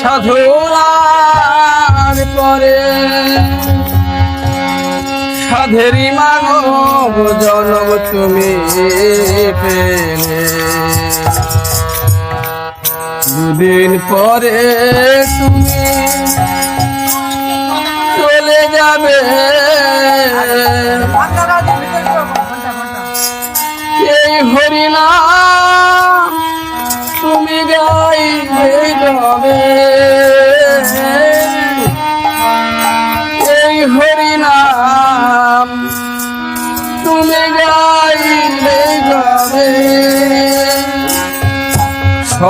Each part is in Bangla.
সাধনার পরে সাধেরি মানব জনম তুমি পেলে। দুদিন পরে তুমি চলে যাবে।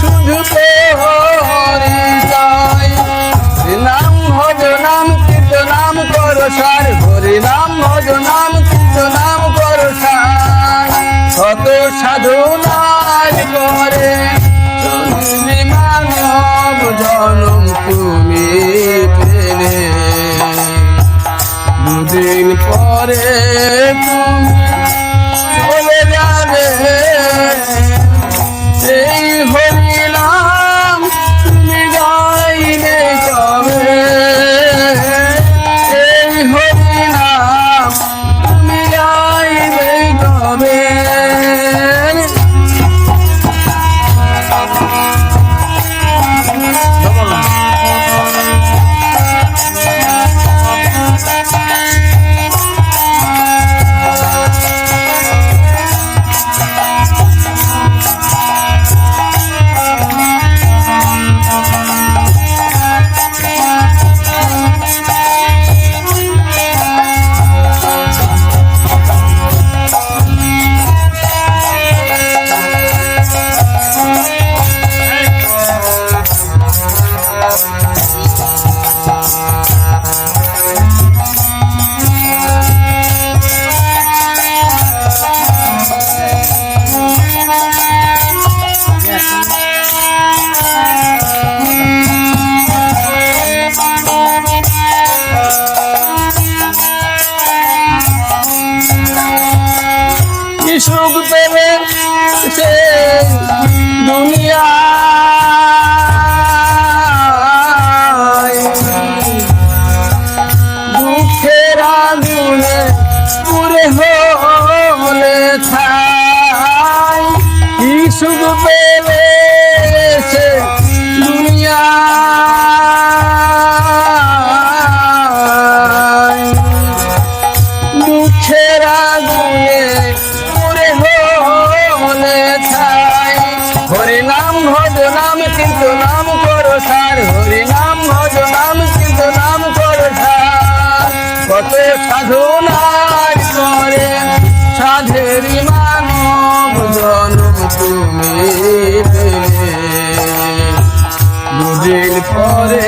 শুধু পরিচয় নাম ভজ নাম কীর্ত নাম কর সার। হরি নাম ভজ নাম কীর্ত নাম কর সার। শত সাধনার করে তুমি মানব জনম তুমি পেলে। দুদিন পরে তুমি কত সাধনার করে সাধেরি মানব দুদিন পরে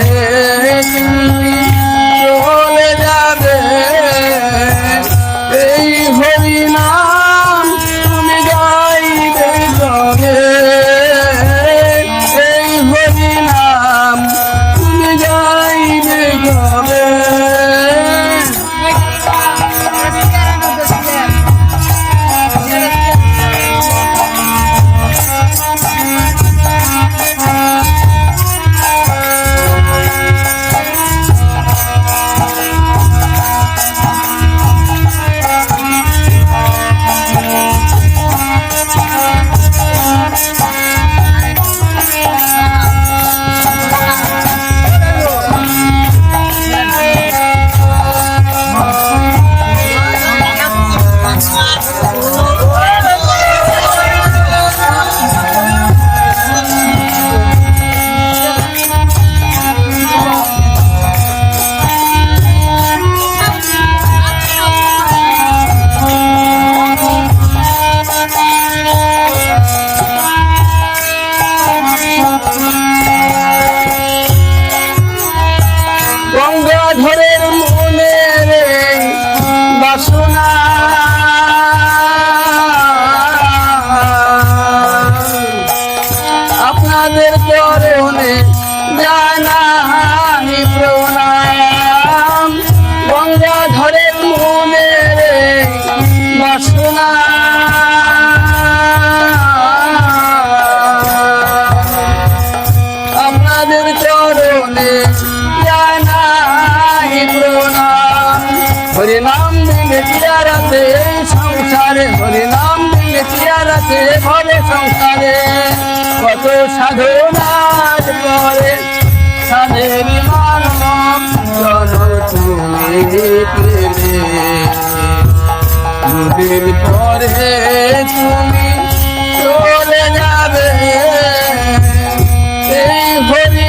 সোনা মিলেছি আর আছে এই সংসারে হরিনাম মিলেছি আর আছে ভরে সংসারে। কত সাধনার পরে সাধের মানব তুমি প্রেমে পরে তুমি চলে যাবে। এই হরি